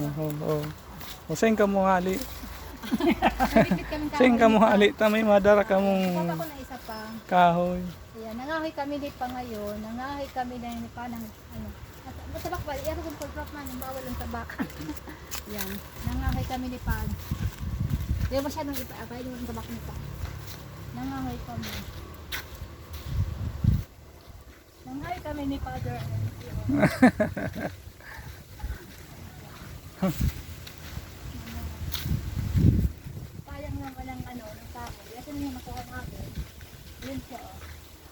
Oo, oo. O saan ka mo hali? Saan ka mo hali? Tamay madara ka mong Papa ko na isa pa. kahoy. Ayan, nangahoy kami ni pa ngayon. Nangahoy kami na ni pa ng ano. At matabak ba? Yan kung full crop man, yung bawal ang tabak. Yan, nangahoy kami ni pa. Hindi masyadong ipa, yung tabak ni pa. Nangahoy kami. Nangahoy kami ni Father. Sayang naman ang ano, ng tao. Yan na yung nakuha natin. Yun siya, oh.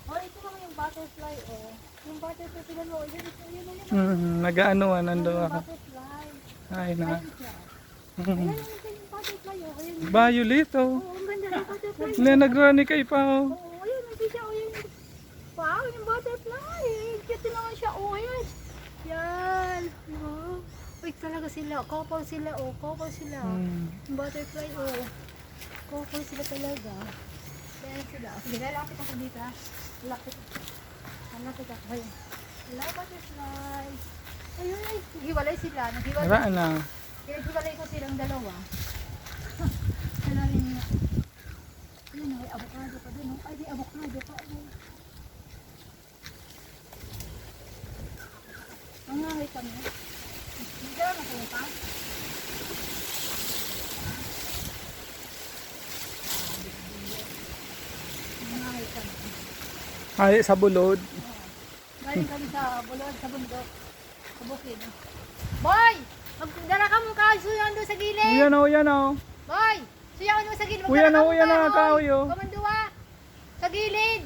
Oh, ito naman yung butterfly, oh. Yung butterfly, sila mo, yun, yun, yun, yun, yun. Hmm, nag-aanoan nando ako. butterfly. Ay na. Ayun siya. Ayan, Hmm. yun, yun, yung butterfly, oh. Ayun. Violet oh. Oo, ang ganda ng butterfly. Na nagrani kay pa oh. Oo, ayun, hindi siya, oh, yun. Wow, yung butterfly. Cute naman siya, oh, ayun. Yan. Oh. Wait, talaga sila. Couple sila, oh. Couple sila. Hmm. Butterfly, oh. Couple sila talaga. Kaya sila. Sige, lalapit ako dito, ha. Lalapit. Lalapit ako. Ayun. Hello, butterfly. Ayun, ay. Naghiwalay sila. Naghiwalay. Wala na. Pinaghiwalay ko silang dalawa. Ano rin nga. Ayun, may avocado pa dun. oh. Ay, may avocado pa. oh. Ang ngangay kami. Hindi Ay sa bulod. Galing kami sa bulod, sa bundok. Sa bukid. oh. Boy! Magdala ka mong kaso yan doon sa gilid. Uyan oh, uyan oh. Boy! Suya ka doon sa gilid. Uyan Magdala ka uyan na, kahoy, oh. Kamanduwa. Sa gilid.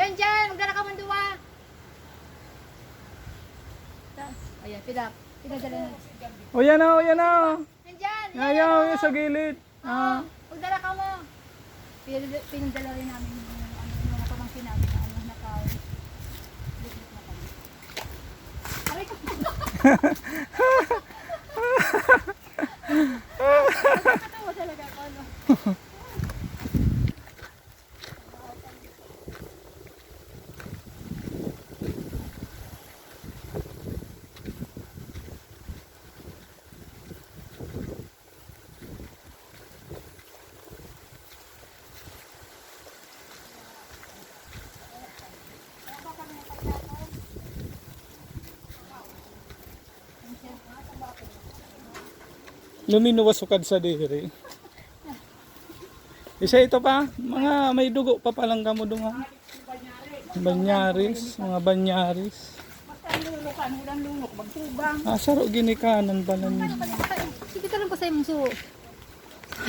Yan dyan. Magdala ka manduwa. Ayan, pinap. Pinadala na. Uyan oh, uyan oh. Yan yan, Ayaw, oh. yung sa gilid. Oo. Ah. Magdala ka mo. Pinadala rin namin yung ano, yung mga pamangkin namin na ano, na kahoy. Bukit na kami. Aray ka. Nakakatawa talaga ako, ano. Luminuwas sukad sa diri. Isa ito pa, mga may dugo pa palang kamo doon. ha? Banyaris, mga banyaris. Ah, saro ginikanan pala niya. Sige ka lang pa sa imong suho.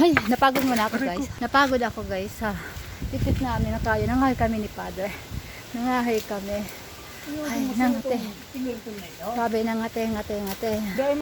Ay, napagod muna ako guys. Napagod ako guys sa tipit namin na tayo. Nangahay kami ni Father. Nangahay kami. Ay, nangate. Sabi nangate, ngate, ngate.